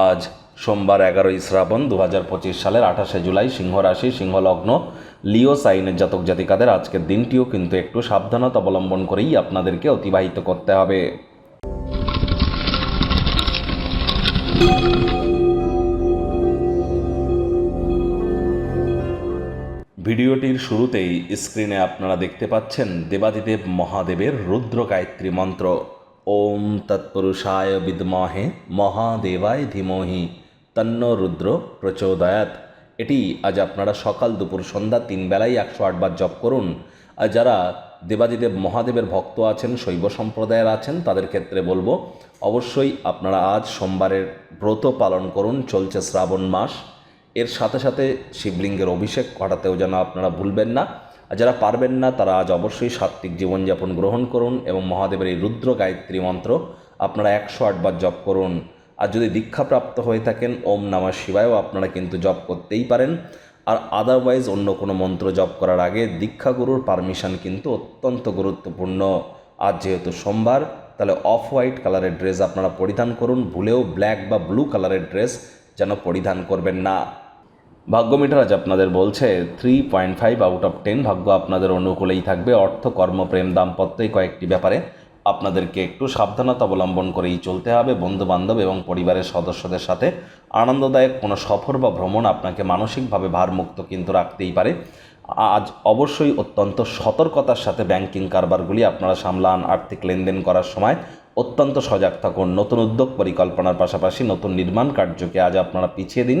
আজ সোমবার এগারোই শ্রাবণ দু হাজার পঁচিশ সালের আঠাশে জুলাই সিংহ রাশি সিংহ লগ্ন লিও সাইনের জাতক জাতিকাদের আজকের দিনটিও কিন্তু একটু সাবধানতা অবলম্বন করেই আপনাদেরকে অতিবাহিত করতে হবে। ভিডিওটির শুরুতেই স্ক্রিনে আপনারা দেখতে পাচ্ছেন দেবাদিদেব মহাদেবের রুদ্র গায়ত্রী মন্ত্র। ওম তৎপুরুষায় বিদ্মহে মহাদেবায় ধীমহি তন্ন রুদ্র প্রচোদয়াত এটি আজ আপনারা সকাল দুপুর সন্ধ্যা তিন বেলায় একশো আটবার জপ করুন। আর যারা দেবাদিদেব মহাদেবের ভক্ত আছেন, শৈব সম্প্রদায়ের আছেন, তাদের ক্ষেত্রে বলব, অবশ্যই আপনারা আজ সোমবারের ব্রত পালন করুন, চলছে শ্রাবণ মাস। এর সাথে সাথে শিবলিঙ্গের অভিষেক ঘটাতেও যেন আপনারা ভুলবেন না। আর যারা পারবেন না, তারা আজ অবশ্যই সাত্ত্বিক জীবনযাপন গ্রহণ করুন এবং মহাদেবের এই রুদ্র গায়ত্রী মন্ত্র আপনারা একশো আটবার জপ করুন। আর যদি দীক্ষাপ্রাপ্ত হয়ে থাকেন, ওম নামা শিবায়ও আপনারা কিন্তু জপ করতেই পারেন। আর আদারওয়াইজ অন্য কোনো মন্ত্র জপ করার আগে দীক্ষাগুরুর পারমিশন কিন্তু অত্যন্ত গুরুত্বপূর্ণ। আজ যেহেতু সোমবার, তাহলে অফ হোয়াইট কালারের ড্রেস আপনারা পরিধান করুন। ভুলেও ব্ল্যাক বা ব্লু কালারের ড্রেস যেন পরিধান করবেন না। ভাগ্য মিটার আজ আপনাদের বলছে three point five out of ten ভাগ্য আপনাদের অনুকূলেই থাকবে। অর্থ, কর্ম, প্রেম দাম্পত্য এই কয়েকটি ব্যাপারে আপনাদেরকে একটু সাবধানতা অবলম্বন করেই চলতে হবে। বন্ধু বান্ধব এবং পরিবারের সদস্যদের সাথে আনন্দদায়ক কোনো সফর বা ভ্রমণ আপনাকে মানসিকভাবে ভারমুক্ত কিন্তু রাখতেই পারে। আজ অবশ্যই অত্যন্ত সতর্কতার সাথে ব্যাংকিং কারবারগুলি আপনারা সামলান। আর্থিক লেনদেন করার সময় অত্যন্ত সজাগ থাকুন। নতুন উদ্যোগ পরিকল্পনার পাশাপাশি নতুন নির্মাণ কার্যকে আজ আপনারা পিছিয়ে দিন।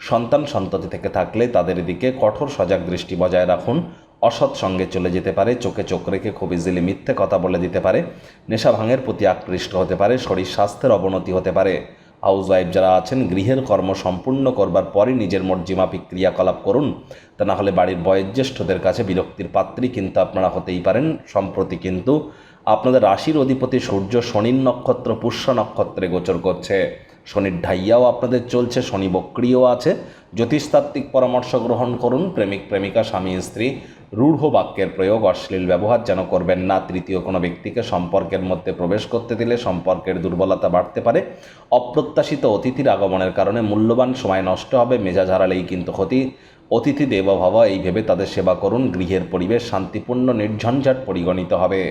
সন্তান সন্ততি থেকে থাকলে তাদের দিকে কঠোর সজাগ দৃষ্টি বজায় রাখুন। অসৎ সঙ্গে চলে যেতে পারে, চোখে চোখ রেখে খুব ইজিলি মিথ্যে কথা বলে দিতে পারে। নেশা ভাঙের প্রতি আকৃষ্ট হতে পারে, শরীর স্বাস্থ্যের অবনতি হতে পারে। হাউস ওয়াইফ যারা আছেন, গৃহের কর্ম সম্পূর্ণ করবার পরই নিজের মর্জিমাফিক ক্রিয়াকলাপ করুন। তা না হলে বাড়ির বয়োজ্যেষ্ঠদের কাছে বিরক্তির পাত্রী কিন্তু আপনারা হতেই পারেন, সম্প্রতি কিন্তু আপনাদের রাশির অধিপতি সূর্য শনির নক্ষত্র, পুষ্য নক্ষত্রে গোচর করছে। শনির ঢাইয়াও আপনাদের চলছে শনি বক্রিয় আছে। জ্যোতিষতাত্ত্বিক পরামর্শ গ্রহণ করুন, প্রেমিক, প্রেমিকা, স্বামী, স্ত্রী, রূঢ় বাক্যের প্রয়োগ, অশ্লীল ব্যবহার যেন করবেন না, তৃতীয় কোনো ব্যক্তিকে সম্পর্কের মধ্যে প্রবেশ করতে দিলে সম্পর্কের দুর্বলতা বাড়তে পারে। অপ্রত্যাশিত অতিথির আগমনের কারণে মূল্যবান সময় নষ্ট হবে, মেজাজ হারালেই কিন্তু ক্ষতি। অতিথি দেবভাবা, এই ভেবে তাদের সেবা করুন, গৃহের পরিবেশ শান্তিপূর্ণ, নির্ঝঞ্ঝাট পরিগণিত হবে।